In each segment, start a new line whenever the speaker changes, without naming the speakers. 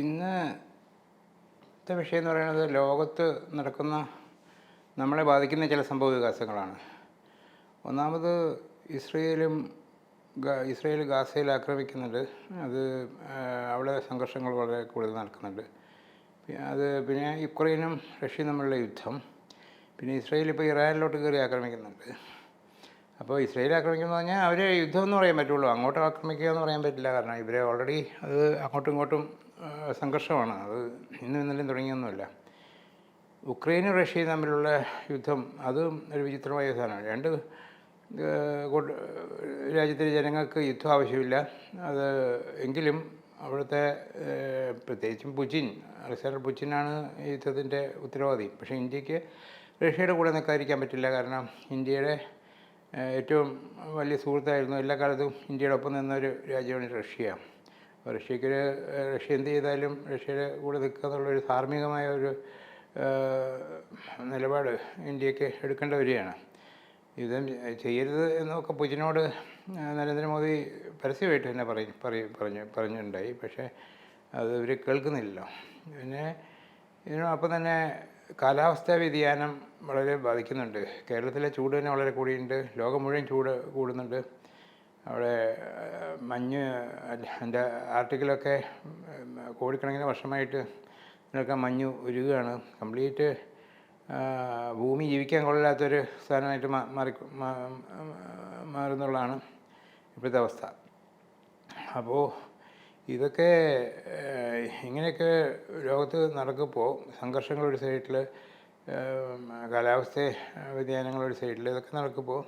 ഇന്നത്തെ വിഷയം എന്ന് പറയുന്നത് ലോകത്ത് നടക്കുന്ന നമ്മളെ ബാധിക്കുന്ന ചില സംഭവ വികാസങ്ങളാണ്. ഒന്നാമത് ഇസ്രയേലും ഇസ്രയേൽ ഗാസയിൽ ആക്രമിക്കുന്നുണ്ട്. അത് അവിടെ സംഘർഷങ്ങൾ വളരെ കൂടുതൽ നടക്കുന്നുണ്ട്. അത് പിന്നെ യുക്രൈനും റഷ്യയും തമ്മിലുള്ള യുദ്ധം. പിന്നെ ഇസ്രയേൽ ഇപ്പോൾ ഇറാനിലോട്ട് കയറി ആക്രമിക്കുന്നുണ്ട്. അപ്പോൾ ഇസ്രയേൽ ആക്രമിക്കുന്നു പറഞ്ഞാൽ അവർ യുദ്ധം എന്ന് പറയാൻ പറ്റുള്ളൂ. അങ്ങോട്ട് ആക്രമിക്കുക എന്ന് പറയാൻ പറ്റില്ല. കാരണം ഇവരെ ഓൾറെഡി അത് അങ്ങോട്ടും ഇങ്ങോട്ടും സംഘർഷമാണ്. അത് ഇന്നും ഇന്നലെയും തുടങ്ങിയൊന്നുമില്ല. ഉക്രൈനും റഷ്യയും തമ്മിലുള്ള യുദ്ധം അതും ഒരു വിചിത്രമായ സാധനമാണ്. രണ്ട് രാജ്യത്തിലെ ജനങ്ങൾക്ക് യുദ്ധം ആവശ്യമില്ല. അത് എങ്കിലും അവിടുത്തെ പ്രത്യേകിച്ചും പുചിൻ അലക്സാണ്ടർ പുചിനാണ് യുദ്ധത്തിന്റെ ഉത്തരവാദി. പക്ഷേ ഇന്ത്യയ്ക്ക് റഷ്യയുടെ കൂടെ നിൽക്കാതിരിക്കാൻ പറ്റില്ല. കാരണം ഇന്ത്യയുടെ ഏറ്റവും വലിയ സുഹൃത്തായിരുന്നു. എല്ലാ കാലത്തും ഇന്ത്യയുടെ ഒപ്പം നിന്നൊരു രാജ്യമാണ് റഷ്യ. റഷ്യക്ക് റഷ്യ എന്ത് ചെയ്താലും റഷ്യയുടെ കൂടെ നിൽക്കുക എന്നുള്ളൊരു ധാർമ്മികമായ ഒരു നിലപാട് ഇന്ത്യയ്ക്ക് എടുക്കേണ്ട വരികയാണ്. യുദ്ധം ചെയ്യരുത് എന്നൊക്കെ പുതിനോട് നരേന്ദ്രമോദി പരസ്യമായിട്ട് തന്നെ പറയും പറയും പറഞ്ഞു പറഞ്ഞിട്ടുണ്ടായി. പക്ഷേ അത് ഇവർ കേൾക്കുന്നില്ലല്ലോ പിന്നെ ഇതിനൊപ്പം തന്നെ കാലാവസ്ഥാ വ്യതിയാനം വളരെ ബാധിക്കുന്നുണ്ട്. കേരളത്തിലെ ചൂട് തന്നെ വളരെ കൂടിയിട്ടുണ്ട്. ലോകം മുഴുവൻ ചൂട് കൂടുന്നുണ്ട്. അവിടെ മഞ്ഞ് എന്റെ ആർട്ടിക്കിലൊക്കെ കോടിക്കണക്കിന് വർഷമായിട്ട് ഇതിനൊക്കെ മഞ്ഞ് ഉരുകയാണ് കംപ്ലീറ്റ് ഭൂമി ജീവിക്കാൻ കൊള്ളില്ലാത്തൊരു സ്ഥാനമായിട്ട് മാറി മാറുന്നുള്ളതാണ് ഇപ്പോഴത്തെ അവസ്ഥ. അപ്പോൾ ഇതൊക്കെ ഇങ്ങനെയൊക്കെ ലോകത്ത് നടക്കുമ്പോൾ സംഘർഷങ്ങൾ ഒരു സൈഡിൽ കാലാവസ്ഥ വ്യതിയാനങ്ങൾ ഒരു സൈഡിൽ ഇതൊക്കെ നടക്കുമ്പോൾ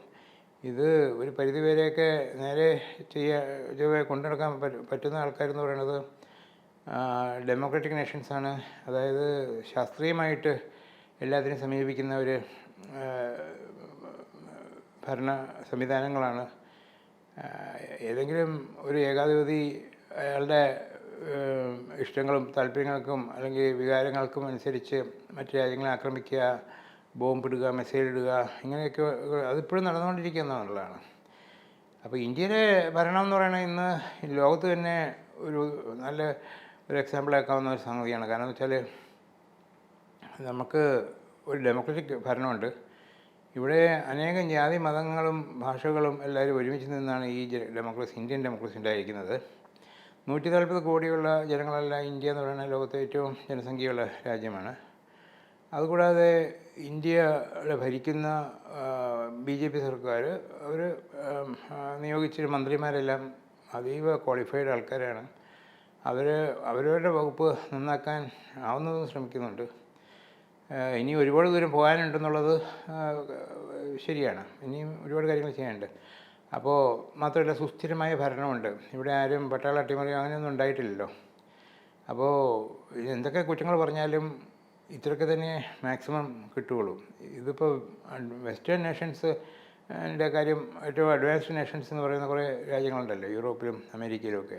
ഇത് ഒരു പരിധിവരെയൊക്കെ നേരെ ചെയ്യാ ചൊവ്വേ കൊണ്ടുനടക്കാൻ പറ്റുന്ന ആൾക്കാരെന്ന് പറയുന്നത് ഡെമോക്രാറ്റിക് നേഷൻസ് ആണ്. അതായത് ശാസ്ത്രീയമായിട്ട് എല്ലാത്തിനും സമീപിക്കുന്ന ഒരു ഭരണ സംവിധാനങ്ങളാണ്. ഏതെങ്കിലും ഒരു ഏകാധിപതി അയാളുടെ ഇഷ്ടങ്ങളും താല്പര്യങ്ങൾക്കും അല്ലെങ്കിൽ വികാരങ്ങൾക്കും അനുസരിച്ച് മറ്റു രാജ്യങ്ങളെ ആക്രമിക്കുക ബോംബിടുക മിസൈൽ ഇടുക ഇങ്ങനെയൊക്കെ അതിപ്പോഴും നടന്നുകൊണ്ടിരിക്കുന്നതാണ് അപ്പോൾ ഇന്ത്യയിലെ ഭരണം എന്ന് പറയുന്നത് ഇന്ന് ലോകത്ത് തന്നെ ഒരു നല്ല ഒരു എക്സാമ്പിൾ ആക്കാവുന്ന ഒരു സംഗതിയാണ്. കാരണം എന്ന് വെച്ചാൽ നമുക്ക് ഒരു ഡെമോക്രറ്റിക് ഭരണമുണ്ട്. ഇവിടെ അനേകം ജാതി മതങ്ങളും ഭാഷകളും എല്ലാവരും ഒരുമിച്ച് നിന്നാണ് ഈ ഡെമോക്രസി ഇന്ത്യൻ ഡെമോക്രസി ഉണ്ടായിരിക്കുന്നത്. നൂറ്റി നാൽപ്പത് കോടിയുള്ള ജനങ്ങളെല്ലാം ഇന്ത്യ എന്ന് പറയുന്ന ലോകത്തെ ഏറ്റവും ജനസംഖ്യയുള്ള രാജ്യമാണ്. അതുകൂടാതെ ഇന്ത്യയുടെ ഭരിക്കുന്ന ബി ജെ പി സർക്കാർ അവർ നിയോഗിച്ച മന്ത്രിമാരെല്ലാം അതീവ ക്വാളിഫൈഡ് ആൾക്കാരാണ്. അവർ അവരവരുടെ വകുപ്പ് നന്നാക്കാൻ ആവുന്നതും ശ്രമിക്കുന്നുണ്ട്. ഇനി ഒരുപാട് ദൂരം പോകാനുണ്ടെന്നുള്ളത് ശരിയാണ്. ഇനിയും ഒരുപാട് കാര്യങ്ങൾ ചെയ്യാനുണ്ട്. അപ്പോൾ മാത്രമല്ല സുസ്ഥിരമായ ഭരണമുണ്ട്. ഇവിടെ ആരും പട്ടാള അട്ടിമറി അങ്ങനെയൊന്നും ഉണ്ടായിട്ടില്ലല്ലോ. അപ്പോൾ എന്തൊക്കെ കുറ്റങ്ങൾ പറഞ്ഞാലും ഇത്രയൊക്കെ തന്നെ മാക്സിമം കിട്ടുകയുള്ളൂ. ഇതിപ്പോൾ വെസ്റ്റേൺ നേഷൻസ് ന്റെ കാര്യം ഏറ്റവും അഡ്വാൻസ്ഡ് നേഷൻസ് എന്ന് പറയുന്ന കുറേ രാജ്യങ്ങളുണ്ടല്ലോ യൂറോപ്പിലും അമേരിക്കയിലും ഒക്കെ.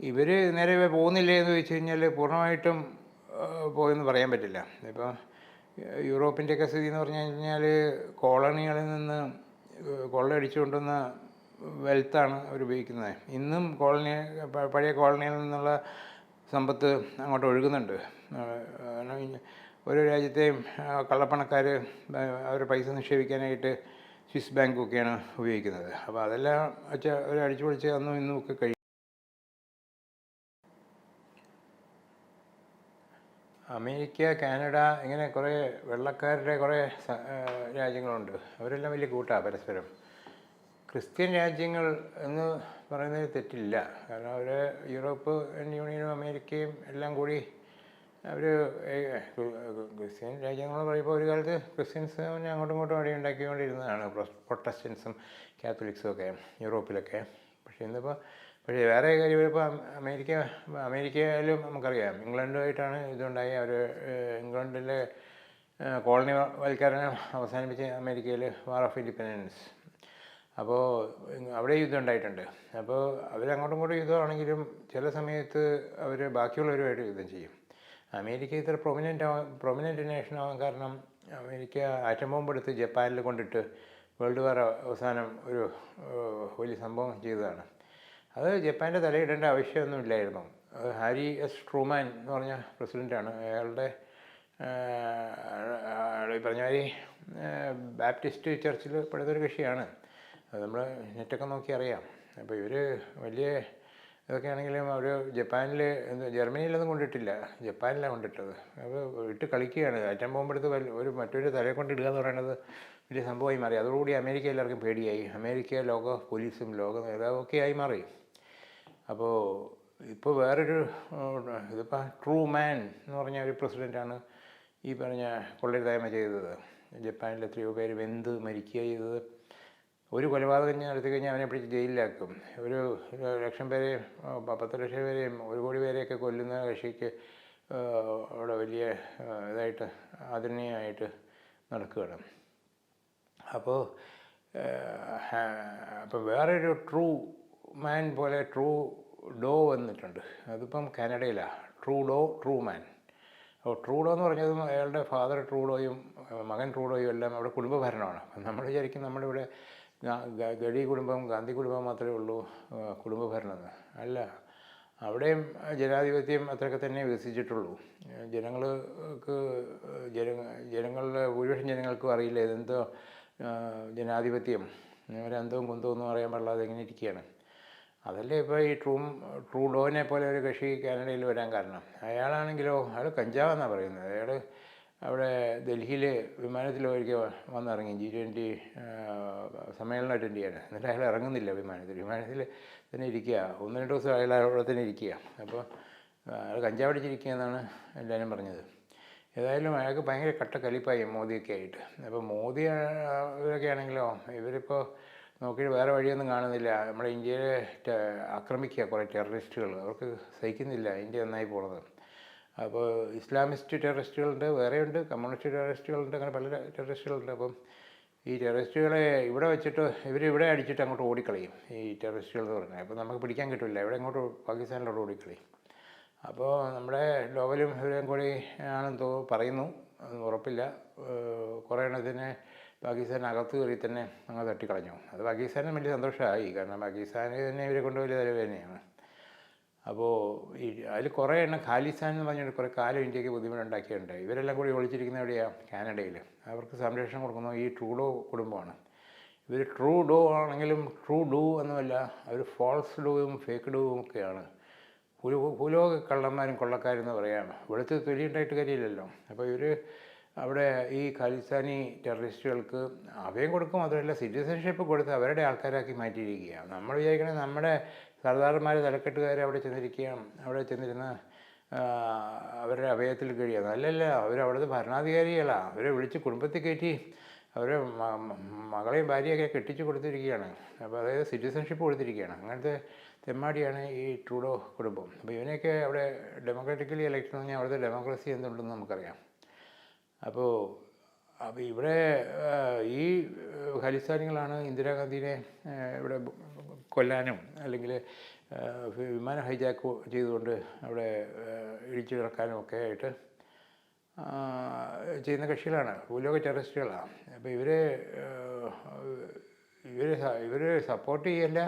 ഇവർ നേരെ പോകുന്നില്ലേ എന്ന് ചോദിച്ചു കഴിഞ്ഞാൽ പൂർണമായിട്ടും പോയെന്ന് പറയാൻ പറ്റില്ല. ഇപ്പോൾ യൂറോപ്പിന്റെയൊക്കെ സ്ഥിതി എന്ന് പറഞ്ഞു കഴിഞ്ഞാൽ കോളണികളിൽ നിന്ന് കൊള്ള അടിച്ചുകൊണ്ടുവന്ന വെൽത്താണ് അവർ ഉപയോഗിക്കുന്നത്. ഇന്നും കോളനി പഴയ കോളനിയിൽ നിന്നുള്ള സമ്പത്ത് അങ്ങോട്ട് ഒഴുകുന്നുണ്ട്. ഓരോ രാജ്യത്തെയും കള്ളപ്പണക്കാർ അവരുടെ പൈസ നിക്ഷേപിക്കാനായിട്ട് സ്വിസ് ബാങ്കൊക്കെയാണ് ഉപയോഗിക്കുന്നത്. അപ്പോൾ അതെല്ലാം വെച്ചാൽ ഒരു അടിച്ചു പൊളിച്ച് അന്നും ഇന്നും ഒക്കെ കഴിയും അമേരിക്ക കാനഡ ഇങ്ങനെ കുറേ വെള്ളക്കാരുടെ കുറേ രാജ്യങ്ങളുണ്ട്. അവരെല്ലാം വലിയ കൂട്ടാണ് പരസ്പരം. ക്രിസ്ത്യൻ രാജ്യങ്ങൾ എന്ന് പറയുന്നതിൽ തെറ്റില്ല. കാരണം അവർ യൂറോപ്പ് യൂണിയനും അമേരിക്കയും എല്ലാം കൂടി അവർ ക്രിസ്ത്യൻ രാജ്യങ്ങൾ പറയുമ്പോൾ ഒരു കാലത്ത് ക്രിസ്ത്യൻസ് അങ്ങോട്ടും ഇങ്ങോട്ടും അടി ഉണ്ടാക്കിക്കൊണ്ടിരുന്നതാണ്. പ്രൊട്ടസ്റ്റൻസും കാത്തലിക്സും ഒക്കെ യൂറോപ്പിലൊക്കെ. പക്ഷേ ഇന്നിപ്പോൾ പക്ഷേ വേറെ കാര്യം ഇപ്പോൾ അമേരിക്ക അമേരിക്കയിലും നമുക്കറിയാം. ഇംഗ്ലണ്ടുമായിട്ടാണ് ഇതുണ്ടായി. അവർ ഇംഗ്ലണ്ടിലെ കോളനി വൽക്കരണം അവസാനിപ്പിച്ച് അമേരിക്കയിൽ വാർ ഓഫ് ഇൻഡിപെൻഡൻസ് അപ്പോൾ അവിടെ യുദ്ധം ഉണ്ടായിട്ടുണ്ട്. അപ്പോൾ അവരങ്ങോട്ടും ഇങ്ങോട്ടും യുദ്ധമാണെങ്കിലും ചില സമയത്ത് അവർ ബാക്കിയുള്ളവരുമായിട്ട് യുദ്ധം ചെയ്യും. അമേരിക്ക ഇത്ര പ്രൊമിനന്റ് പ്രൊമിനന്റ് നേഷൻ ആവാൻ കാരണം അമേരിക്ക ആറ്റം ബോംബ് എടുത്ത് ജപ്പാനിൽ കൊണ്ടിട്ട് വേൾഡ് വാർ അവസാനം ഒരു വലിയ സംഭവം ചെയ്തതാണ്. അത് ജപ്പാന്റെ തലയിടേണ്ട ആവശ്യമൊന്നും
ഇല്ലായിരുന്നു. ഹാരി എസ് ട്രൂമാൻ എന്ന് പറഞ്ഞ പ്രസിഡന്റാണ് അയാളുടെ ഈ പറഞ്ഞ മാതിരി ബാപ്റ്റിസ്റ്റ് ചർച്ചിൽ പെടുന്നൊരു കക്ഷിയാണ്. അത് നമ്മൾ നെറ്റൊക്കെ നോക്കി അറിയാം. അപ്പോൾ ഇവർ വലിയ ഇതൊക്കെ ആണെങ്കിലും അവർ ജപ്പാനിൽ ജർമ്മനിയിലൊന്നും കൊണ്ടിട്ടില്ല. ജപ്പാനിലാണ് കൊണ്ടിട്ടത്. അപ്പോൾ ഇട്ട് കളിക്കുകയാണ്. അറ്റം പോകുമ്പോഴത്ത് ഒരു മറ്റൊരു തലയെ കൊണ്ട് ഇടുക എന്ന് പറയുന്നത് വലിയ സംഭവമായി മാറി. അതോടുകൂടി അമേരിക്ക എല്ലാവർക്കും പേടിയായി. അമേരിക്ക ലോക പോലീസും ലോക നേതാവൊക്കെ ആയി മാറി. അപ്പോൾ ഇപ്പോൾ വേറൊരു ഇതിപ്പോൾ ട്രൂ മാൻ എന്ന് പറഞ്ഞ ഒരു പ്രസിഡന്റാണ് ഈ പറഞ്ഞ കൊള്ളരുതായ്മ ചെയ്തത്. ജപ്പാനിൽ എത്രയോ പേര് വെന്ത് മരിക്കുക ചെയ്തത്. ഒരു കൊലപാതകം നടത്തി കഴിഞ്ഞാൽ അവനെ പിടിച്ച് ജയിലിലാക്കും. ഒരു ലക്ഷം പേരെയും പത്ത് ലക്ഷം പേരെയും ഒരു കോടി പേരെയൊക്കെ കൊല്ലുന്ന കക്ഷിക്ക് അവിടെ വലിയ ഇതായിട്ട് ആദരണീയമായിട്ട് നടക്കുകയാണ്. അപ്പോൾ അപ്പോൾ വേറൊരു ട്രൂ മാൻ പോലെ ട്രൂ ഡോ വന്നിട്ടുണ്ട്. അതിപ്പം കാനഡയിലാണ് ട്രൂ ഡോ ട്രൂ മാൻ. അപ്പോൾ ട്രൂഡോ എന്ന് പറഞ്ഞതും അയാളുടെ ഫാദർ ട്രൂഡോയും മകൻ ട്രൂഡോയും എല്ലാം അവിടെ കുടുംബഭരണമാണ്. അപ്പം നമ്മൾ വിചാരിക്കും നമ്മുടെ ഇവിടെ ഗഡി കുടുംബം ഗാന്ധി കുടുംബം മാത്രമേ ഉള്ളൂ ഏഹ് കുടുംബ ഭരണം അല്ല അവിടെയും ജനാധിപത്യം അത്രയൊക്കെ തന്നെ വികസിച്ചിട്ടുള്ളൂ. ജനങ്ങൾക്ക് ജന ജനങ്ങളുടെ ഭൂരിപക്ഷം ജനങ്ങൾക്കും അറിയില്ല ഇതെന്തോ ജനാധിപത്യം. ഒരന്തവും കുന്തവും ഒന്നും അറിയാൻ പാടില്ലാതെ ഇങ്ങനെ ഇരിക്കുകയാണ്. അതല്ലേ ഇപ്പോൾ ഈ ട്രൂ ട്രൂഡോനെ പോലെ ഒരു കക്ഷി കാനഡയിൽ വരാൻ കാരണം? അയാളാണെങ്കിലോ അയാൾ കഞ്ചാവെന്നാണ് പറയുന്നത്. അയാൾ അവിടെ ഡൽഹിയിൽ വിമാനത്തിൽ ഒരിക്കൽ വന്നിറങ്ങി. ജി ട്വന്റി സമ്മേളനം അറ്റൻഡ് ചെയ്യാൻ. എന്നിട്ട് അയാൾ ഇറങ്ങുന്നില്ല വിമാനത്തിൽ. വിമാനത്തിൽ തന്നെ ഇരിക്കുക. ഒന്ന് രണ്ട് ദിവസം അയാൾ അവിടെ തന്നെ ഇരിക്കുക. അപ്പോൾ അയാൾ കഞ്ചാവടിച്ചിരിക്കുക എന്നാണ് എല്ലാവരും പറഞ്ഞത്. ഏതായാലും അയാൾക്ക് ഭയങ്കര കട്ട കലിപ്പായി മോദിയൊക്കെ ആയിട്ട്. അപ്പോൾ മോദി ഇവരൊക്കെ ആണെങ്കിലോ ഇവരിപ്പോൾ നോക്കിയിട്ട് വേറെ വഴിയൊന്നും കാണുന്നില്ല. നമ്മുടെ ഇന്ത്യയെ ആക്രമിക്കുക കുറേ ടെററിസ്റ്റുകൾ. അവർക്ക് സഹിക്കുന്നില്ല. ഇന്ത്യ നന്നായി പോണത്. അപ്പോൾ ഇസ്ലാമിസ്റ്റ് ടെററിസ്റ്റുകളുണ്ട് വേറെയുണ്ട് കമ്മ്യൂണിസ്റ്റ് ടെററിസ്റ്റുകളുണ്ട് അങ്ങനെ പല ടെററിസ്റ്റുകളുണ്ട്. അപ്പം ഈ ടെററിസ്റ്റുകളെ ഇവിടെ വെച്ചിട്ട് ഇവർ ഇവിടെ അടിച്ചിട്ട് അങ്ങോട്ട് ഓടിക്കളയും ഈ ടെററിസ്റ്റുകൾ എന്ന് പറഞ്ഞാൽ. അപ്പോൾ നമുക്ക് പിടിക്കാൻ കിട്ടില്ല ഇവിടെ അങ്ങോട്ട് പാകിസ്ഥാനിലോട്ട് ഓടിക്കളയും. അപ്പോൾ നമ്മുടെ ലോവലും ഇവരെയും കൂടി ആണെന്ന് തോ പറയുന്നു ഉറപ്പില്ല. കുറേ എണ്ണത്തിന് പാകിസ്ഥാൻ അകത്ത് കയറി തന്നെ അങ്ങ് തട്ടിക്കളഞ്ഞു. അത് പാകിസ്ഥാനും വലിയ സന്തോഷമായി കാരണം പാകിസ്ഥാനിൽ തന്നെ ഇവരെ കൊണ്ട് വലിയ തലവേദനയാണ് അപ്പോൾ ഈ അതിൽ കുറേ എണ്ണം ഖാലിസ്ഥാൻ എന്ന് പറഞ്ഞിട്ട് കുറേ കാലം ഇന്ത്യയ്ക്ക് ബുദ്ധിമുട്ടുണ്ടാക്കിയിട്ടുണ്ട് ഇവരെല്ലാം കൂടി ഒളിച്ചിരിക്കുന്ന എവിടെയാണ് കാനഡയിൽ. അവർക്ക് സംരക്ഷണം കൊടുക്കുന്നു. ഈ ട്രൂഡോ കുടുംബമാണ്. ഇവർ ട്രൂ ഡോ ആണെങ്കിലും ട്രൂ ഡൂ എന്നുമല്ല അവർ ഫോൾസ് ഡൂവും ഫേക്ക് ഡൂവും ഒക്കെയാണ്. ഭൂലോ ഭൂലോക കള്ളന്മാരും കൊള്ളക്കാരും എന്ന് പറയാം. വെളുത്ത് തൊലിയുണ്ടായിട്ട് കാര്യമില്ലല്ലോ. അപ്പോൾ ഇവർ അവിടെ ഈ ഖാലിസ്ഥാനി ടെററിസ്റ്റുകൾക്ക് അഭയം കൊടുക്കും. അതുമല്ല സിറ്റിസൺഷിപ്പ് കൊടുത്ത് അവരുടെ ആൾക്കാരാക്കി മാറ്റിയിരിക്കുകയാണ്. നമ്മൾ വിചാരിക്കണേ നമ്മുടെ സർദാർമാർ തലക്കെട്ടുകാർ അവിടെ ചെന്നിരിക്കുകയാണ്. അവിടെ ചെന്നിരുന്ന് അവരുടെ അഭയത്തിൽ കഴിയുക. അല്ലല്ല അവർ അവിടുത്തെ ഭരണാധികാരികളാണ് അവരെ വിളിച്ച് കുടുംബത്തിൽ കയറ്റി അവരെ മകളെയും ഭാര്യയൊക്കെ കെട്ടിച്ചു കൊടുത്തിരിക്കുകയാണ്. അപ്പോൾ അതായത് സിറ്റിസൺഷിപ്പ് കൊടുത്തിരിക്കുകയാണ്. അങ്ങനത്തെ തെമ്മാടിയാണ് ഈ ട്രൂഡോ കുടുംബം. അപ്പോൾ ഇവനെയൊക്കെ അവിടെ ഡെമോക്രാറ്റിക്കലി ഇലക്ഷൻ എന്ന് പറഞ്ഞാൽ അവിടുത്തെ ഡെമോക്രസി എന്തുണ്ടെന്ന് നമുക്കറിയാം. അപ്പോൾ അപ്പോൾ ഇവിടെ ഈ ഖലിസ്ഥാനികളാണ് ഇന്ദിരാഗാന്ധിനെ ഇവിടെ കൊല്ലാനും അല്ലെങ്കിൽ വിമാനം ഹൈജാക്ക് ചെയ്തുകൊണ്ട് അവിടെ ഇടിച്ചു കിടക്കാനും ഒക്കെ ആയിട്ട് ചെയ്യുന്ന കക്ഷികളാണ്. ഭൂലോക ടെററിസ്റ്റുകളാണ് അപ്പോൾ ഇവരെ ഇവർ ഇവർ സപ്പോർട്ട് ചെയ്യല്ല.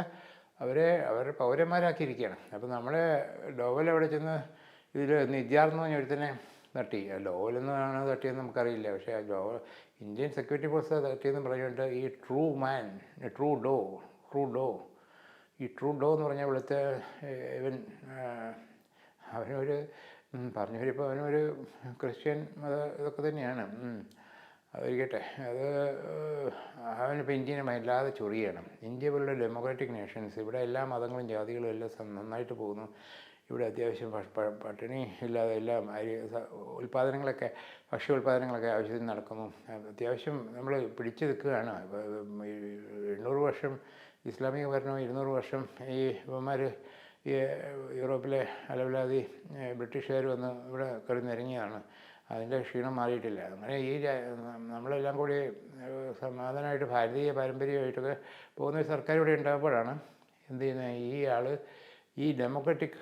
അവരെ അവരെ പൗരന്മാരാക്കിയിരിക്കുകയാണ്. അപ്പോൾ നമ്മളെ ഡോവൽ അവിടെ ചെന്ന് ഇതിൽ നിത്യാർന്ന് പറഞ്ഞ ഒരുത്തനെ തട്ടി. ആ ലോവലെന്നാണ് തട്ടിയെന്ന് നമുക്കറിയില്ല. പക്ഷേ ആ ഡോവൽ ഇന്ത്യൻ സെക്യൂരിറ്റി ഫോഴ്സ് തട്ടിയെന്ന് പറഞ്ഞുകൊണ്ട് ഈ ട്രൂ മാൻ ട്രൂ ഡോ ട്രൂ ഡോ ഈ ട്രൂ ഡോ എന്ന് പറഞ്ഞ ഇവിടുത്തെ ഇവൻ അവനൊരു പറഞ്ഞു വരുമ്പോൾ അവനൊരു ക്രിസ്ത്യൻ മത ഇതൊക്കെ തന്നെയാണ്. അതിരിക്കട്ടെ അത് അവനിപ്പോൾ ഇന്ത്യനെ വല്ലാതെ ചൊറിയണം. ഇന്ത്യ പോലുള്ള ഡെമോക്രാറ്റിക് നേഷൻസ് ഇവിടെ എല്ലാ മതങ്ങളും ജാതികളും എല്ലാം നന്നായിട്ട് പോകുന്നു. ഇവിടെ അത്യാവശ്യം പട്ടിണി ഇല്ലാതെ എല്ലാം അരി ഉൽപ്പാദനങ്ങളൊക്കെ ഭക്ഷ്യ ഉൽപ്പാദനങ്ങളൊക്കെ ആവശ്യത്തിന് നടക്കുന്നു. അത്യാവശ്യം നമ്മൾ പിടിച്ചു നിൽക്കുകയാണ്. എണ്ണൂറ് വർഷം ഇസ്ലാമിക ഭരണം ഇരുന്നൂറ് വർഷം ഈ ഇവന്മാർ ഈ യൂറോപ്പിലെ അലവിലാതി ബ്രിട്ടീഷുകാർ വന്ന് ഇവിടെ കയറി നിരങ്ങിയതാണ്. അതിന്റെ ക്ഷീണം മാറിയിട്ടില്ല. അങ്ങനെ ഈ നമ്മളെല്ലാം കൂടി സമാധാനമായിട്ട് ഭാരതീയ പാരമ്പര്യമായിട്ടൊക്കെ പോകുന്ന സർക്കാർ ഇവിടെ ഉണ്ടാകുമ്പോഴാണ് എന്ത് ചെയ്യുന്നത് ഈ ആൾ ഈ ഡെമോക്രാറ്റിക്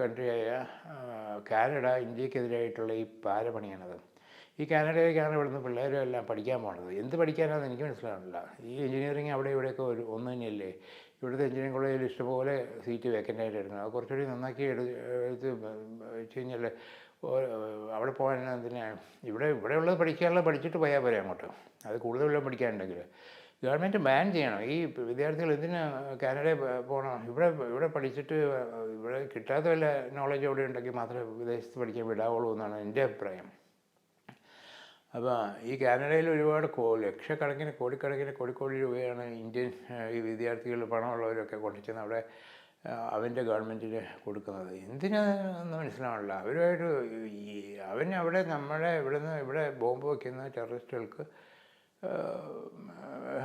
കൺട്രിയായ കാനഡ ഇന്ത്യക്കെതിരായിട്ടുള്ള ഈ പാരപണിയാണത്. ഈ കാനഡയിലേക്കാണ് ഇവിടുന്ന് പിള്ളേരും എല്ലാം പഠിക്കാൻ പോണത്. എന്ത് പഠിക്കാനാണെന്ന് എനിക്ക് മനസ്സിലാവുന്നില്ല. ഈ എഞ്ചിനീയറിങ് അവിടെ ഇവിടെയൊക്കെ ഒരു ഒന്ന് തന്നെയല്ലേ? ഇവിടുത്തെ എഞ്ചിനീയറിംഗ് കോളേജിൽ ഇഷ്ടംപോലെ സീറ്റ് വേക്കന്റ് ആയിട്ട് എടുക്കണം അത് കുറച്ചുകൂടി നന്നാക്കി എടു എടുത്ത് വെച്ച് കഴിഞ്ഞാൽ അവിടെ പോകാൻ എന്തിനാ? ഇവിടെ ഇവിടെ ഉള്ളത് പഠിക്കാനുള്ളത് പഠിച്ചിട്ട് പോയാൽ പോരെ അങ്ങോട്ട്. അത് കൂടുതലുള്ള പഠിക്കാനുണ്ടെങ്കിൽ. ഗവൺമെന്റ് ബാൻ ചെയ്യണം. ഈ വിദ്യാർത്ഥികൾ എന്തിനാ കാനഡയിൽ പോകണം ഇവിടെ ഇവിടെ പഠിച്ചിട്ട് ഇവിടെ കിട്ടാത്ത വല്ല നോളജ് അവിടെ ഉണ്ടെങ്കിൽ മാത്രമേ വിദേശത്ത് പഠിക്കാൻ വിടാവുള്ളൂ എന്നാണ് എന്റെ അഭിപ്രായം. അപ്പോൾ ഈ കാനഡയിൽ ഒരുപാട് കോ ലക്ഷക്കണക്കിന് കോടിക്കണക്കിന് കോടിക്കോടി രൂപയാണ് ഇന്ത്യൻ ഈ വിദ്യാർത്ഥികൾ പണമുള്ളവരൊക്കെ കൊണ്ടുചെന്ന് അവിടെ അവന്റെ ഗവൺമെന്റിന് കൊടുക്കുന്നത്. എന്തിനാന്ന് മനസ്സിലാവണില്ല. അവരുമായിട്ട് ഈ അവൻ അവിടെ നമ്മളെ ഇവിടുന്ന് ഇവിടെ ബോംബ് വയ്ക്കുന്ന ടെററിസ്റ്റുകൾക്ക്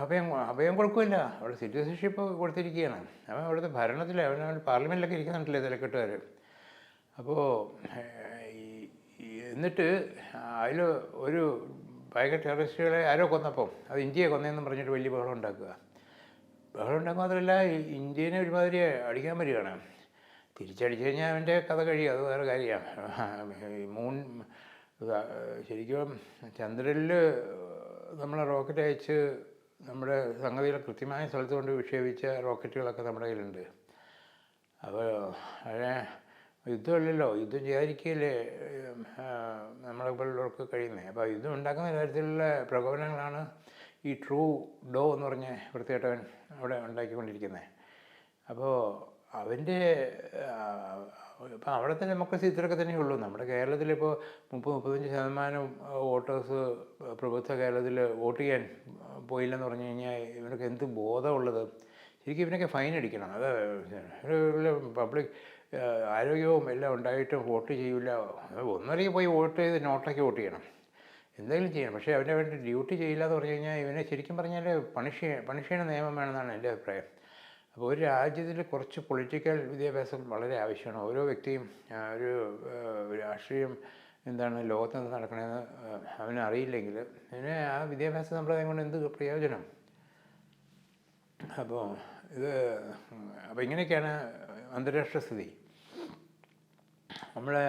അഭയം അഭയം കൊടുക്കില്ല. അവിടെ സിറ്റിസൺഷിപ്പ് കൊടുത്തിരിക്കുകയാണ്. അവൻ അവിടുത്തെ ഭരണത്തിൽ അവൻ പാർലമെന്റിലൊക്കെ ഇരിക്കുന്നുണ്ടല്ലേ തലക്കെട്ടുകാർ അപ്പോൾ എന്നിട്ട് അതിൽ ഒരു ഭയങ്കര ടെററിസ്റ്റുകളെ ആരോ കൊന്നപ്പം അത് ഇന്ത്യയെ കൊന്നതെന്ന് പറഞ്ഞിട്ട് വലിയ ബഹളം ഉണ്ടാക്കുക. ബഹളം ഉണ്ടാക്കുക മാത്രമല്ല ഇന്ത്യനെ ഒരുമാതിരി അടിക്കാൻ വരികയാണ് തിരിച്ചടിച്ചു കഴിഞ്ഞാൽ അവന്റെ കഥ കഴിയും അത് വേറെ കാര്യമാണ്. മൂൺ ശരിക്കും ചന്ദ്രനിൽ നമ്മൾ റോക്കറ്റ് അയച്ച് നമ്മുടെ സംഗതികൾ കൃത്യമായ സ്ഥലത്ത് കൊണ്ട് വിക്ഷേപിച്ച റോക്കറ്റുകളൊക്കെ നമ്മുടെ കയ്യിലുണ്ട്. അപ്പോൾ അതിനെ യുദ്ധമില്ലല്ലോ. യുദ്ധം ചെയ്യാതിരിക്കുകയല്ലേ നമ്മളെ പോലുള്ളവർക്ക് കഴിയുന്നത് അപ്പോൾ യുദ്ധം ഉണ്ടാക്കുന്ന തരത്തിലുള്ള പ്രകോപനങ്ങളാണ് ഈ ട്രൂ ഡോ എന്ന് പറഞ്ഞ വൃത്തികെട്ടവൻ അവിടെ ഉണ്ടാക്കിക്കൊണ്ടിരിക്കുന്നത് അപ്പോൾ അവന്റെ ഇപ്പം അവിടുത്തെ ഡെമോക്രസി ഇത്രയൊക്കെ തന്നെ ഉള്ളൂ. നമ്മുടെ കേരളത്തിലിപ്പോൾ മുപ്പത് മുപ്പത്തഞ്ച് ശതമാനം വോട്ടേഴ്സ് പ്രബുദ്ധ കേരളത്തിൽ വോട്ട് ചെയ്യാൻ പോയില്ലെന്ന് പറഞ്ഞു കഴിഞ്ഞാൽ ഇവർക്ക് എന്ത് ബോധമുള്ളത് ശരിക്കും ഇവനൊക്കെ ഫൈൻ അടിക്കണം. അത് പബ്ലിക് ആരോഗ്യവും എല്ലാം ഉണ്ടായിട്ടും വോട്ട് ചെയ്യില്ല ഒന്നരയ്ക്ക് പോയി വോട്ട് ചെയ്ത് നോട്ടൊക്കെ വോട്ട് ചെയ്യണം. എന്തെങ്കിലും ചെയ്യണം. പക്ഷേ അവന്റെ വേണ്ടി ഡ്യൂട്ടി ചെയ്യില്ല എന്ന് പറഞ്ഞു കഴിഞ്ഞാൽ ഇവനെ ശരിക്കും പറഞ്ഞാൽ പണിഷ് പണിഷ് ചെയ്യുന്ന നിയമം വേണമെന്നാണ് എന്റെ അഭിപ്രായം. അപ്പോൾ ഒരു രാജ്യത്തിൽ കുറച്ച് പൊളിറ്റിക്കൽ വിദ്യാഭ്യാസം വളരെ ആവശ്യമാണ്. ഓരോ വ്യക്തിയും ഒരു രാഷ്ട്രീയം എന്താണ് ലോകത്ത് നടക്കണമെന്ന് അവന് അറിയില്ലെങ്കിൽ പിന്നെ ആ വിദ്യാഭ്യാസ സമ്പ്രദായം കൊണ്ട് എന്ത് പ്രയോജനം? അപ്പോൾ ഇത് അപ്പോൾ ഇങ്ങനെയൊക്കെയാണ് അന്താരാഷ്ട്ര സ്ഥിതി. നമ്മളെ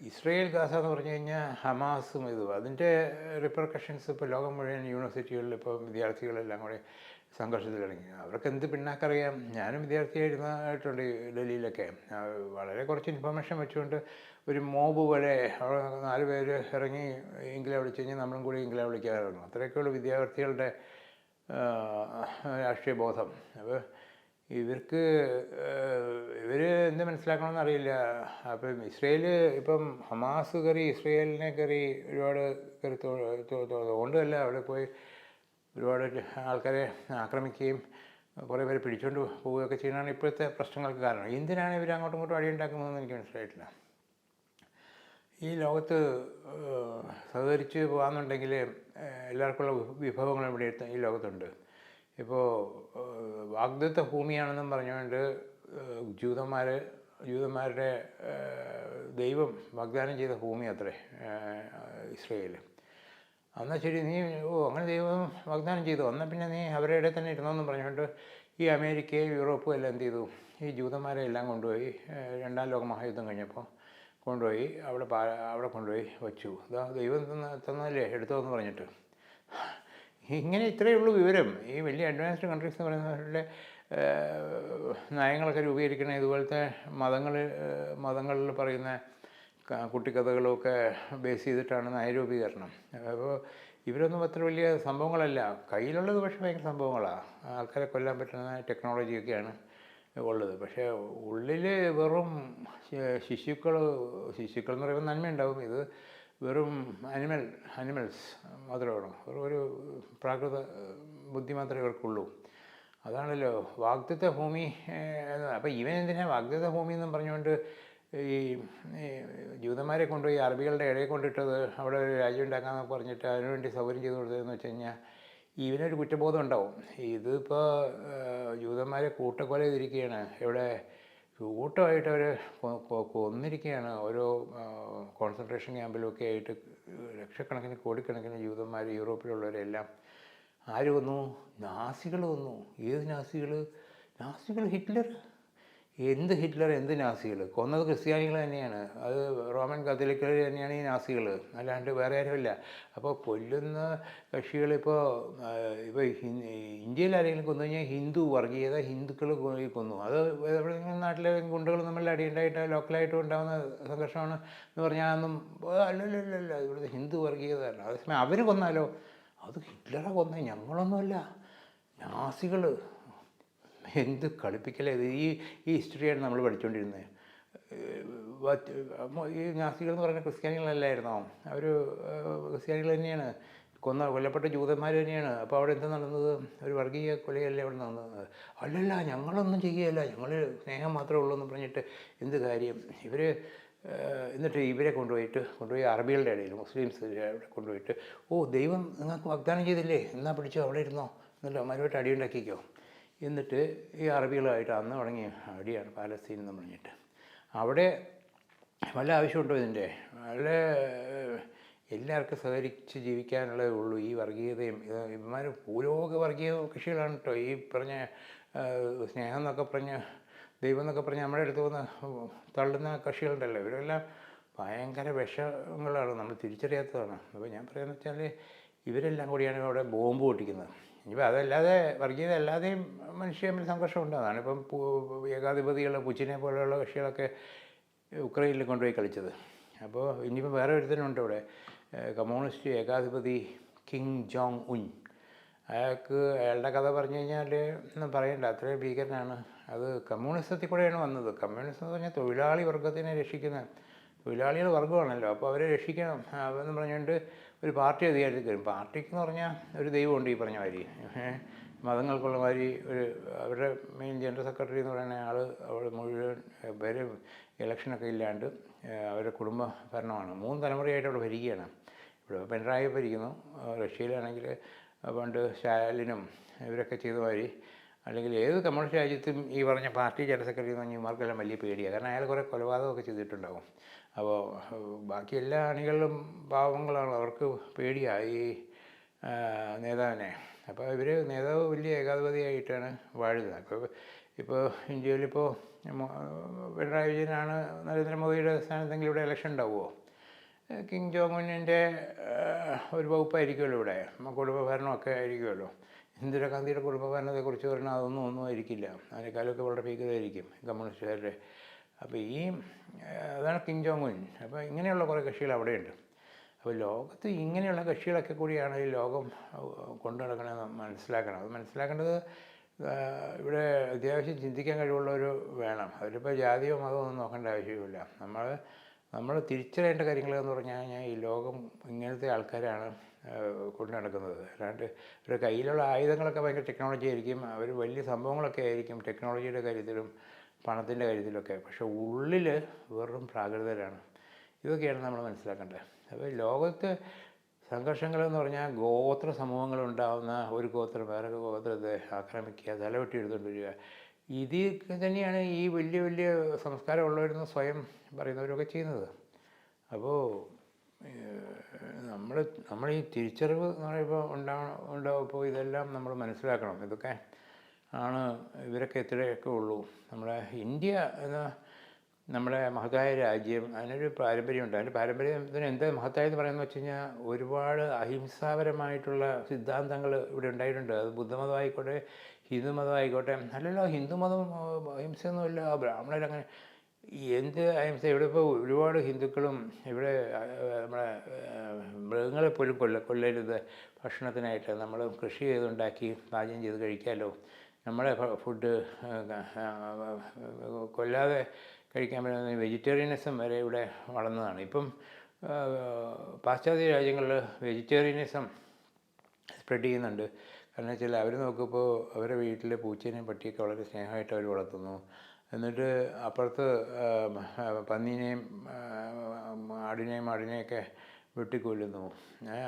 ഇസ്രയേൽ ഗാസ എന്ന് പറഞ്ഞു കഴിഞ്ഞാൽ ഹമാസും ഇതും. അതിന്റെ റിപ്പർക്കഷൻസ് ഇപ്പോൾ ലോകം മുഴുവൻ യൂണിവേഴ്സിറ്റികളിൽ ഇപ്പോൾ വിദ്യാർത്ഥികളെല്ലാം കൂടെ സംഘർഷത്തിലിറങ്ങി അവർക്ക് എന്ത് പിന്നാക്കറിയാം ഞാനും വിദ്യാർത്ഥിയായിരുന്നതായിട്ടുണ്ട് ഡൽഹിയിലൊക്കെ. വളരെ കുറച്ച് ഇൻഫർമേഷൻ വെച്ചുകൊണ്ട് ഒരു മോബ് വരെ നാല് പേര് ഇറങ്ങി ഇംഗ്ലീഷ് വിളിച്ചു കഴിഞ്ഞാൽ നമ്മളും കൂടി ഇംഗ്ലീഷ് വിളിക്കാറുണ്ട്. അത്രയൊക്കെയുള്ള വിദ്യാർത്ഥികളുടെ രാഷ്ട്രീയ ബോധം. അപ്പോൾ ഇവർക്ക് ഇവർ എന്ത് മനസ്സിലാക്കണമെന്ന് അറിയില്ല. അപ്പം ഇസ്രയേൽ ഇപ്പം ഹമാസ് കയറി ഇസ്രയേലിനെ കയറി ഒരുപാട് കയറി അതുകൊണ്ടല്ല അവിടെ പോയി ഒരുപാട് ആൾക്കാരെ ആക്രമിക്കുകയും കുറേ പേര് പിടിച്ചുകൊണ്ട് പോവുകയൊക്കെ ചെയ്യുന്നതാണ് ഇപ്പോഴത്തെ പ്രശ്നങ്ങൾക്ക് കാരണം. എന്തിനാണ് ഇവർ അങ്ങോട്ടും ഇങ്ങോട്ടും അടിയുണ്ടാക്കുന്നതെന്ന് എനിക്ക് മനസ്സിലായിട്ടില്ല. ഈ ലോകത്ത് സഹകരിച്ച് പോകാമെന്നുണ്ടെങ്കിൽ എല്ലാവർക്കുള്ള വിഭവങ്ങൾ ഇവിടെ ഈ ലോകത്തുണ്ട്. ഇപ്പോൾ വാഗ്ദത്ത ഭൂമിയാണെന്നും പറഞ്ഞുകൊണ്ട് ജൂതന്മാർ ജൂതന്മാരുടെ ദൈവം വാഗ്ദാനം ചെയ്ത ഭൂമി അത്രേ ഇസ്രയേൽ എന്നാൽ ശരി നീ ഓ അങ്ങനെ ദൈവം വാഗ്ദാനം ചെയ്തു. എന്നാൽ പിന്നെ നീ അവരുടെ ഇടയിൽ തന്നെ ഇരുന്നോന്നും പറഞ്ഞുകൊണ്ട് ഈ അമേരിക്കയും യൂറോപ്പും എല്ലാം എന്ത് ചെയ്തു? ഈ ജൂതന്മാരെ എല്ലാം കൊണ്ടുപോയി രണ്ടാം ലോക മഹായുദ്ധം കഴിഞ്ഞപ്പോൾ കൊണ്ടുപോയി അവിടെ അവിടെ കൊണ്ടുപോയി വച്ചു. ദൈവം തന്ന തന്നല്ലേ എടുത്തോ എന്ന് പറഞ്ഞിട്ട്. ഇങ്ങനെ ഇത്രയേ ഉള്ളൂ വിവരം. ഈ വലിയ അഡ്വാൻസ്ഡ് കൺട്രീസ് എന്ന് പറയുന്നവരുടെ നയങ്ങളൊക്കെ രൂപീകരിക്കുന്ന ഇതുപോലത്തെ മതങ്ങൾ മതങ്ങളിൽ പറയുന്ന കുട്ടിക്കഥകളൊക്കെ ബേസ് ചെയ്തിട്ടാണ് നയരൂപീകരണം. അപ്പോൾ ഇവരൊന്നും അത്ര വലിയ സംഭവങ്ങളല്ല. കയ്യിലുള്ളത് പക്ഷേ ഭയങ്കര സംഭവങ്ങളാണ് ആൾക്കാരെ കൊല്ലാൻ പറ്റുന്ന ടെക്നോളജിയൊക്കെയാണ് ഉള്ളത്. പക്ഷേ ഉള്ളിൽ വെറും ശിശുക്കൾ ശിശുക്കൾ എന്ന് പറയുമ്പോൾ നന്മയുണ്ടാവും. ഇത് വെറും അനിമൽ അനിമൽസ് മാത്രമേ ഉള്ളൂ വെറും ഒരു പ്രാകൃത ബുദ്ധി മാത്രമേ ഇവർക്കുള്ളൂ. അതാണല്ലോ വാഗ്ദത്ത ഭൂമി അപ്പോൾ ഇവൻ എന്തിനാ വാഗ്ദത്ത ഭൂമി എന്നും പറഞ്ഞുകൊണ്ട് ഈ ജൂതന്മാരെ കൊണ്ടുപോയി അറബികളുടെ ഇടയിൽ കൊണ്ടിട്ടത് അവിടെ ഒരു രാജ്യം ഉണ്ടാക്കാമെന്നൊക്കെ പറഞ്ഞിട്ട് അതിനുവേണ്ടി സൗകര്യം ചെയ്തു കൊടുത്തതെന്ന് വെച്ച് കഴിഞ്ഞാൽ ഇവനൊരു കുറ്റബോധം ഉണ്ടാവും. ഇതിപ്പോൾ ജൂതന്മാരെ കൂട്ടക്കൊല ചെയ്തിരിക്കുകയാണ് ഇവിടെ കൂട്ടമായിട്ട് അവർ കൊന്നിരിക്കുകയാണ് ഓരോ കോൺസെൻട്രേഷൻ ക്യാമ്പിലൊക്കെ ആയിട്ട് ലക്ഷക്കണക്കിന് കോടിക്കണക്കിന് ജൂതന്മാർ യൂറോപ്പിലുള്ളവരെല്ലാം ആര് വന്നു? നാസികൾ വന്നു. ഏത് നാസികൾ നാസികൾ ഹിറ്റ്ലർ. എന്ത് ഹിറ്റ്ലർ എന്ത് നാസികൾ? കൊന്നത് ക്രിസ്ത്യാനികൾ തന്നെയാണ്. അത് റോമൻ കത്തോലിക്കർ തന്നെയാണ് ഈ നാസികൾ. അല്ലാണ്ട് വേറെ ആരുമില്ല. അപ്പോൾ കൊല്ലുന്ന കക്ഷികളിപ്പോൾ ഇപ്പോൾ ഇന്ത്യയിൽ ആരെങ്കിലും കൊന്നു കഴിഞ്ഞാൽ ഹിന്ദു വർഗീയത ഹിന്ദുക്കൾ കൊന്നു. അത് എവിടെയെങ്കിലും നാട്ടിലെ ഗുണ്ടകൾ നമ്മൾ അടിയുണ്ടായിട്ട് ലോക്കലായിട്ട് ഉണ്ടാകുന്ന സംഘർഷമാണ് എന്ന് പറഞ്ഞാൽ അതൊന്നും അല്ലല്ലല്ല ഇവിടുത്തെ ഹിന്ദു വർഗീയത അല്ല അതേസമയം അവർ കൊന്നാലോ? അത് ഹിറ്റ്ലറെ കൊന്നേ ഞങ്ങളൊന്നുമല്ല. നാസികൾ. എന്ത് കളിപ്പിക്കലേ ഈ ഈ ഹിസ്റ്ററിയാണ് നമ്മൾ പഠിച്ചുകൊണ്ടിരുന്നത് ഈ നാസികൾ എന്ന് പറയുന്ന ക്രിസ്ത്യാനികളല്ലായിരുന്നോ? അവർ ക്രിസ്ത്യാനികൾ തന്നെയാണ്. കൊന്ന കൊല്ലപ്പെട്ട ജൂതന്മാർ തന്നെയാണ്. അപ്പോൾ അവിടെ എന്താ നടന്നത്? ഒരു വർഗീയ കൊലയല്ലേ അവിടെ നടന്നത്? അല്ലല്ല ഞങ്ങളൊന്നും ചെയ്യുകയല്ല ഞങ്ങൾ സ്നേഹം മാത്രമേ ഉള്ളൂ എന്ന് പറഞ്ഞിട്ട് എന്ത് കാര്യം? ഇവർ എന്നിട്ട് ഇവരെ കൊണ്ടുപോയിട്ട് കൊണ്ടുപോയി അറബികളുടെ ഇടയിൽ മുസ്ലിംസ് അവിടെ കൊണ്ടുപോയിട്ട് ഓ ദൈവം നിങ്ങൾക്ക് വാഗ്ദാനം ചെയ്തില്ലേ? എന്നാ പിടിച്ചോ അവിടെ ഇരുന്നോ. എന്നിട്ട് അവന്മാരുമായിട്ട് അടിയുണ്ടാക്കിക്കോ. എന്നിട്ട് ഈ അറബികളുമായിട്ട് അന്ന് തുടങ്ങിയ അടിയാണ് പാലസ്തീൻ എന്ന് പറഞ്ഞിട്ട്. അവിടെ വല്ല ആവശ്യമുണ്ടോ ഇതിന്റെ? വല്ല എല്ലാവർക്കും സഹകരിച്ച് ജീവിക്കാനുള്ളതേ ഉള്ളൂ. ഈ വർഗീയതയും ഇവന്മാർ ഭൂലോക വർഗീയ കക്ഷികളാണ് കേട്ടോ ഈ പറഞ്ഞ സ്നേഹം എന്നൊക്കെ പറഞ്ഞ് ദൈവം എന്നൊക്കെ പറഞ്ഞ് നമ്മുടെ അടുത്ത് വന്ന് തള്ളുന്ന കക്ഷികളുണ്ടല്ലോ. ഇവരെല്ലാം ഭയങ്കര വിഷങ്ങളാണ്. നമ്മൾ തിരിച്ചറിയാത്തതാണ്. അപ്പോൾ ഞാൻ പറയുന്നത് വെച്ചാൽ ഇവരെല്ലാം കൂടിയാണ് അവിടെ ബോംബ് പൊട്ടിക്കുന്നത്. ഇനിയിപ്പോൾ അതല്ലാതെ വർഗീയത അല്ലാതെയും മനുഷ്യ തമ്മിൽ സംഘർഷം ഉണ്ടാകുന്നതാണ് ഇപ്പം ഏകാധിപതികളെ പുച്ചിനെ പോലെയുള്ള കക്ഷികളൊക്കെ ഉക്രൈനിൽ കൊണ്ടുപോയി കളിച്ചത്. അപ്പോൾ ഇനിയിപ്പോൾ വേറെ ഒരുത്തനുണ്ട് ഇവിടെ. കമ്മ്യൂണിസ്റ്റ് ഏകാധിപതി കിങ് ജോങ് ഉൻ. അയാൾക്ക് അയാളുടെ കഥ പറഞ്ഞു കഴിഞ്ഞാൽ ഒന്നും പറയണ്ട. അത്രയും ഭീകരനാണ്. അത് കമ്മ്യൂണിസത്തിൽ കൂടെയാണ് വന്നത്. കമ്മ്യൂണിസം എന്ന് പറഞ്ഞാൽ തൊഴിലാളി വർഗത്തിനെ രക്ഷിക്കുന്ന തൊഴിലാളികൾ വർഗമാണല്ലോ അപ്പോൾ അവരെ രക്ഷിക്കണം. എന്ന് പറഞ്ഞുകൊണ്ട് ഒരു പാർട്ടി അധികാരത്തിൽ കയറും. പാർട്ടിക്ക് എന്ന് പറഞ്ഞാൽ ഒരു ദൈവമുണ്ട് ഈ പറഞ്ഞ മാതിരി. മതങ്ങൾക്കുള്ള മാതിരി ഒരു അവരുടെ മെയിൻ ജനറൽ സെക്രട്ടറി എന്ന് പറയുന്ന ആൾ അവിടെ മുഴുവൻ പേര് ഇലക്ഷനൊക്കെ ഇല്ലാണ്ട് അവരുടെ കുടുംബ ഭരണമാണ്. മൂന്ന് തലമുറയായിട്ട് അവിടെ ഭരിക്കുകയാണ്. ഇവിടെ പിണറായി ഭരിക്കുന്നു. റഷ്യയിലാണെങ്കിൽ പണ്ട് സ്റ്റാലിനും ഇവരൊക്കെ ചെയ്ത മാതിരി. അല്ലെങ്കിൽ ഏത് കമ്മ്യൂണിസ്റ്റ് രാജ്യത്തും ഈ പറഞ്ഞ പാർട്ടി ജനറൽ സെക്രട്ടറി എന്ന് പറഞ്ഞാൽ ഇമാർക്കെല്ലാം വലിയ പേടിയാണ് കാരണം അയാൾ കുറേ കൊലപാതകമൊക്കെ ചെയ്തിട്ടുണ്ടാവും. അപ്പോൾ ബാക്കി എല്ലാ അണികളിലും പാവങ്ങളാണ്. അവർക്ക് പേടിയായി നേതാവിനെ. അപ്പോൾ ഇവർ നേതാവ് വലിയ ഏകാധിപതിയായിട്ടാണ് വാഴുന്നത്. അപ്പോൾ ഇപ്പോൾ ഇന്ത്യയിലിപ്പോൾ പിണറായി വിജയനാണ് നരേന്ദ്രമോദിയുടെ സ്ഥാനത്തെങ്കിലും ഇവിടെ ഇലക്ഷൻ ഉണ്ടാവുമോ കിങ് ജോങ്ങുന്നിന്റെ ഒരു വകുപ്പായിരിക്കുമല്ലോ ഇവിടെ. കുടുംബഭരണമൊക്കെ ആയിരിക്കുമല്ലോ. ഇന്ദിരാഗാന്ധിയുടെ കുടുംബഭരണത്തെക്കുറിച്ച് പറഞ്ഞാൽ അതൊന്നും ഒന്നും ആയിരിക്കില്ല. അതിനേക്കാളൊക്കെ വളരെ ഭീകരമായിരിക്കും കമ്മ്യൂണിസ്റ്റുകാരുടെ അപ്പോൾ ഈ അതാണ് കിങ് ജോങ് ഉൻ. അപ്പോൾ ഇങ്ങനെയുള്ള കുറേ കക്ഷികൾ അവിടെയുണ്ട്. അപ്പോൾ ലോകത്ത് ഇങ്ങനെയുള്ള കക്ഷികളൊക്കെ കൂടിയാണ് ഈ ലോകം കൊണ്ടു നടക്കണമെന്ന് മനസ്സിലാക്കണം. അത് മനസ്സിലാക്കേണ്ടത് ഇവിടെ അത്യാവശ്യം ചിന്തിക്കാൻ കഴിവുള്ളവർ വേണം. അതിലിപ്പോൾ ജാതിയോ മതമോ ഒന്നും നോക്കേണ്ട ആവശ്യമില്ല. നമ്മൾ നമ്മൾ തിരിച്ചറിയേണ്ട കാര്യങ്ങൾ എന്ന് പറഞ്ഞു കഴിഞ്ഞാൽ ഈ ലോകം ഇങ്ങനത്തെ ആൾക്കാരാണ് കൊണ്ടു നടക്കുന്നത്. അല്ലാണ്ട് ഇവരുടെ കയ്യിലുള്ള ആയുധങ്ങളൊക്കെ ഭയങ്കര ടെക്നോളജി ആയിരിക്കും അവർ വലിയ സംഭവങ്ങളൊക്കെ ആയിരിക്കും ടെക്നോളജിയുടെ കാര്യത്തിലും പണത്തിന്റെ കാര്യത്തിലൊക്കെ. പക്ഷേ ഉള്ളിൽ വെറും പ്രാകൃതരാണ്. ഇതൊക്കെയാണ് നമ്മൾ മനസ്സിലാക്കേണ്ടത്. അപ്പോൾ ലോകത്ത് സംഘർഷങ്ങളെന്ന് പറഞ്ഞാൽ ഗോത്ര സമൂഹങ്ങൾ ഉണ്ടാകുന്ന ഒരു ഗോത്രം വേറെ ഗോത്രത്തെ ആക്രമിക്കുക തലവെട്ടി എടുത്തുകൊണ്ട് വരിക. ഇത് തന്നെയാണ് ഈ വലിയ വലിയ സംസ്കാരമുള്ളവരെന്ന് സ്വയം പറയുന്നവരൊക്കെ ചെയ്യുന്നത്. അപ്പോൾ നമ്മൾ നമ്മൾ ഈ തിരിച്ചറിവ് എന്ന് പറയുമ്പോൾ ഉണ്ടാവണം ഉണ്ടാവുമ്പോൾ ഇതെല്ലാം നമ്മൾ മനസ്സിലാക്കണം. ഇതൊക്കെ ആണ് ഇവരൊക്കെ ഇത്രയൊക്കെ ഉള്ളൂ. നമ്മുടെ ഇന്ത്യ എന്ന നമ്മുടെ മഹത്തായ രാജ്യം അതിനൊരു പാരമ്പര്യമുണ്ട്. അതിന്റെ പാരമ്പര്യത്തിന് എന്ത് മഹത്തായെന്ന് പറയുന്നത് വെച്ച് കഴിഞ്ഞാൽ ഒരുപാട് അഹിംസാപരമായിട്ടുള്ള സിദ്ധാന്തങ്ങൾ ഇവിടെ ഉണ്ടായിട്ടുണ്ട്. അത് ബുദ്ധമതമായിക്കോട്ടെ ഹിന്ദുമതമായിക്കോട്ടെ അല്ലല്ലോ ഹിന്ദുമതം അഹിംസയൊന്നുമില്ല ബ്രാഹ്മണരങ്ങനെ എന്ത് അഹിംസ? ഇവിടെ ഇപ്പോൾ ഒരുപാട് ഹിന്ദുക്കളും ഇവിടെ നമ്മുടെ മൃഗങ്ങളെ പോലും കൊല്ല കൊല്ലരുത് ഭക്ഷണത്തിനായിട്ട്. നമ്മൾ കൃഷി ചെയ്തുണ്ടാക്കി പാചകം ചെയ്ത് കഴിക്കാമല്ലോ. നമ്മുടെ ഫ- ഫുഡ് കൊല്ലാതെ കഴിക്കാൻ പറ്റുന്ന വെജിറ്റേറിയനിസം വരെ ഇവിടെ വളർന്നതാണ്. ഇപ്പം പാശ്ചാത്യ രാജ്യങ്ങളിൽ വെജിറ്റേറിയനിസം സ്പ്രെഡ് ചെയ്യുന്നുണ്ട്. കാരണം വെച്ചാൽ അവർ നോക്കുമ്പോൾ അവരുടെ വീട്ടിൽ പൂച്ചേനെയും പട്ടിയൊക്കെ വളരെ സ്നേഹമായിട്ട് അവർ വളർത്തുന്നു. എന്നിട്ട് അപ്പുറത്ത് പന്നിനെയും ആടിനെയും ആടിനെയൊക്കെ വെട്ടിക്കൊല്ലുന്നു.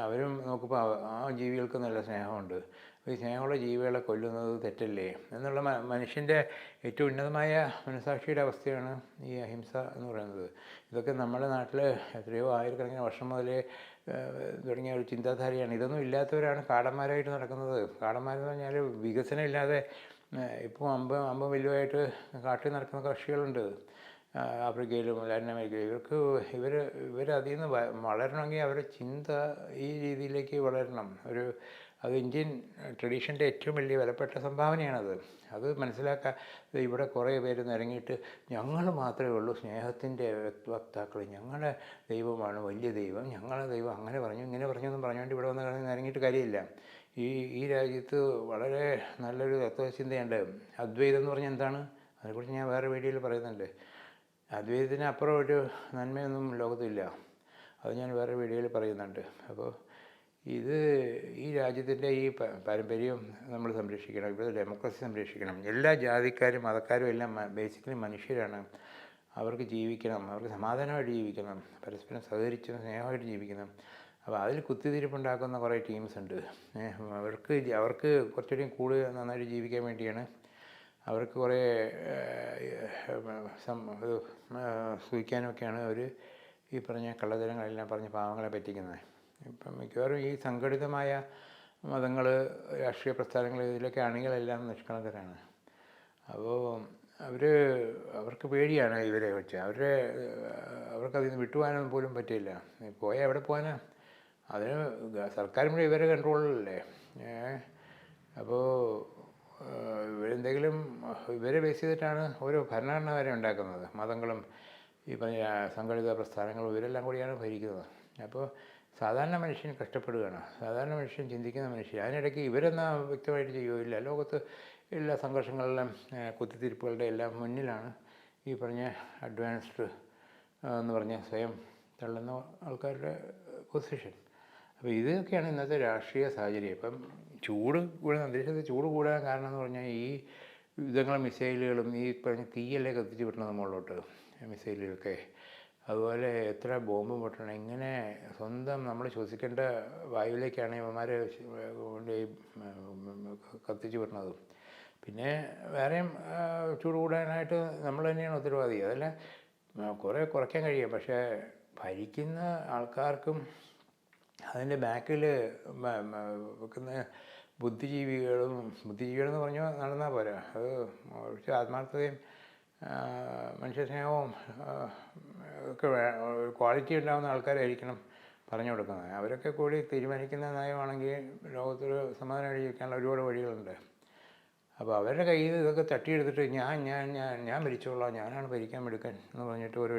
അവരും നോക്കുമ്പോൾ ആ ജീവികൾക്ക് നല്ല സ്നേഹമുണ്ട്. ഈ സ്നേഹമുള്ള ജീവികളെ കൊല്ലുന്നത് തെറ്റല്ലേ? എന്നുള്ള മനുഷ്യന്റെ ഏറ്റവും ഉന്നതമായ മനസാക്ഷിയുടെ അവസ്ഥയാണ് ഈ അഹിംസ എന്ന് പറയുന്നത്. ഇതൊക്കെ നമ്മുടെ നാട്ടിൽ എത്രയോ ആയിരക്കണക്കിന് വർഷം മുതലേ തുടങ്ങിയ ഒരു ചിന്താധാരയാണ്. ഇതൊന്നും ഇല്ലാത്തവരാണ് കാടന്മാരായിട്ട് നടക്കുന്നത്. കാടന്മാരെന്ന് പറഞ്ഞാൽ വികസനമില്ലാതെ ഇപ്പോൾ അമ്പ അമ്പ വലുവായിട്ട് കാട്ടിൽ നടക്കുന്ന കക്ഷികളുണ്ട്. ആഫ്രിക്കയിലും ലാറ്റിൻ അമേരിക്കയിലും. ഇവർക്ക് ഇവർ ഇവരതിൽ നിന്ന് വളരണമെങ്കിൽ അവരുടെ ചിന്ത ഈ രീതിയിലേക്ക് വളരണം. ഒരു അത് ഇന്ത്യൻ ട്രഡീഷന്റെ ഏറ്റവും വലിയ വിലപ്പെട്ട സംഭാവനയാണത്. അത് മനസ്സിലാക്കാൻ ഇവിടെ കുറേ പേര് നിരങ്ങിയിട്ട് ഞങ്ങൾ മാത്രമേ ഉള്ളൂ സ്നേഹത്തിന്റെ വക്താക്കൾ ഞങ്ങളുടെ ദൈവമാണ് വലിയ ദൈവം. ഞങ്ങളുടെ ദൈവം. അങ്ങനെ പറഞ്ഞു ഇങ്ങനെ പറഞ്ഞു എന്നും പറഞ്ഞുകൊണ്ട് ഇവിടെ വന്ന് കിടന്ന് നിരങ്ങിയിട്ട് കാര്യമില്ല. ഈ ഈ രാജ്യത്ത് വളരെ നല്ലൊരു തത്വചിന്തയുണ്ട്. അദ്വൈതം എന്ന് പറഞ്ഞാൽ എന്താണ്? അതിനെക്കുറിച്ച് ഞാൻ വേറെ വീഡിയോയിൽ പറയുന്നുണ്ട്. അദ്വൈതത്തിന് അപ്പുറം ഒരു നന്മയൊന്നും ലോകത്തില്ല അത് ഞാൻ വേറെ വീഡിയോയിൽ പറയുന്നുണ്ട്. അപ്പോൾ ഇത് ഈ രാജ്യത്തിന്റെ ഈ പാരമ്പര്യം നമ്മൾ സംരക്ഷിക്കണം ഇവിടെ ഡെമോക്രസി സംരക്ഷിക്കണം. എല്ലാ ജാതിക്കാരും മതക്കാരും എല്ലാം ബേസിക്കലി മനുഷ്യരാണ്. അവർക്ക് ജീവിക്കണം അവർക്ക് സമാധാനമായിട്ട് ജീവിക്കണം പരസ്പരം സഹകരിച്ച് സ്നേഹമായിട്ട് ജീവിക്കണം. അപ്പോൾ അതിൽ കുത്തിത്തിരിപ്പുണ്ടാക്കുന്ന കുറേ ടീംസ് ഉണ്ട്. അവർക്ക് അവർക്ക് കുറച്ചുകൂടി കൂടുതൽ നന്നായിട്ട് ജീവിക്കാൻ വേണ്ടിയാണ് അവർക്ക് കുറേ ഏഹ്, സം ഇത് സൂഹിക്കാനൊക്കെയാണ് അവർ ഈ പറഞ്ഞ കള്ളത്തരങ്ങളെല്ലാം പറഞ്ഞ് പാവങ്ങളെ പറ്റിക്കുന്നത്. ഇപ്പം മിക്കവാറും ഈ സംഘടിതമായ മതങ്ങൾ രാഷ്ട്രീയ പ്രസ്ഥാനങ്ങൾ ഇതിലൊക്കെ അണികളെല്ലാം നിഷ്കളങ്കരാണ്. അപ്പോൾ അവർ അവർക്ക് പേടിയാണ് ഇവരെ വെച്ച്. അവരെ അവർക്ക് അതിൽ നിന്ന് വിട്ടുപോകാനൊന്നും പോലും പറ്റില്ല. പോയാൽ എവിടെ പോകാനാ? അതിന് സർക്കാരും കൂടെ ഇവരെ കൺട്രോളിലല്ലേ അപ്പോൾ ഇവരെന്തെങ്കിലും ഇവരെ ബേസ് ചെയ്തിട്ടാണ് ഓരോ ഭരണഘടന വരെ ഉണ്ടാക്കുന്നത്. മതങ്ങളും ഈ പറഞ്ഞ സംഘടിത പ്രസ്ഥാനങ്ങളും ഇവരെല്ലാം കൂടിയാണ് ഭരിക്കുന്നത്. അപ്പോൾ സാധാരണ മനുഷ്യൻ കഷ്ടപ്പെടുകയാണ്. സാധാരണ മനുഷ്യൻ ചിന്തിക്കുന്ന മനുഷ്യൻ. അതിനിടയ്ക്ക് ഇവരെന്നാ വ്യക്തമായിട്ട് ചെയ്യുകയില്ല. ലോകത്ത് എല്ലാ സംഘർഷങ്ങളിലും കുത്തിത്തിരിപ്പുകളുടെ എല്ലാം മുന്നിലാണ് ഈ പറഞ്ഞ അഡ്വാൻസ്ഡ് എന്ന് പറഞ്ഞ സ്വയം തള്ളുന്ന ആൾക്കാരുടെ പൊസിഷൻ. അപ്പോൾ ഇതൊക്കെയാണ് ഇന്നത്തെ രാഷ്ട്രീയ സാഹചര്യം. ഇപ്പം ചൂട് കൂടുന്ന അന്തരീക്ഷത്തിൽ ചൂട് കൂടാൻ കാരണം എന്ന് പറഞ്ഞാൽ ഈ യുദ്ധങ്ങളും മിസൈലുകളും ഈ പറഞ്ഞ തീയല്ലേ കത്തിച്ച് വിടണം മുകളിലോട്ട്. മിസൈലുകളൊക്കെ അതുപോലെ എത്ര ബോംബ് പൊട്ടണം ഇങ്ങനെ സ്വന്തം നമ്മൾ ശ്വസിക്കേണ്ട വായുവിലേക്കാണ് ഇവന്മാർ കൊണ്ട് കത്തിച്ചു വിടണത് പിന്നെ വേറെയും ചൂട് കൂടാനായിട്ട് നമ്മൾ തന്നെയാണ് ഉത്തരവാദി. അതെല്ലാം കുറേ കുറയ്ക്കാൻ കഴിയും. പക്ഷേ ഭരിക്കുന്ന ആൾക്കാർക്കും അതിന്റെ ബാക്കിൽ വെക്കുന്ന ബുദ്ധിജീവികളും ബുദ്ധിജീവികളെന്ന് പറഞ്ഞാൽ നടന്നാൽ പോരാ. അത് ആത്മാർത്ഥതയും മനുഷ്യസ്നേഹവും ഒക്കെ ക്വാളിറ്റി ഉണ്ടാകുന്ന ആൾക്കാരായിരിക്കണം പറഞ്ഞു കൊടുക്കുന്നത്. അവരൊക്കെ കൂടി തീരുമാനിക്കുന്ന നയമാണെങ്കിൽ ലോകത്തിൽ സമാധാനമായിട്ട് ജീവിക്കാനുള്ള ഒരുപാട് വഴികളുണ്ട്. അപ്പോൾ അവരുടെ കയ്യിൽ ഇതൊക്കെ തട്ടിയെടുത്തിട്ട് ഞാൻ ഞാൻ ഞാൻ ഞാൻ ഭരിച്ചോളാം ഞാനാണ് ഭരിക്കാൻ എടുക്കാൻ എന്ന് പറഞ്ഞിട്ട് ഒരു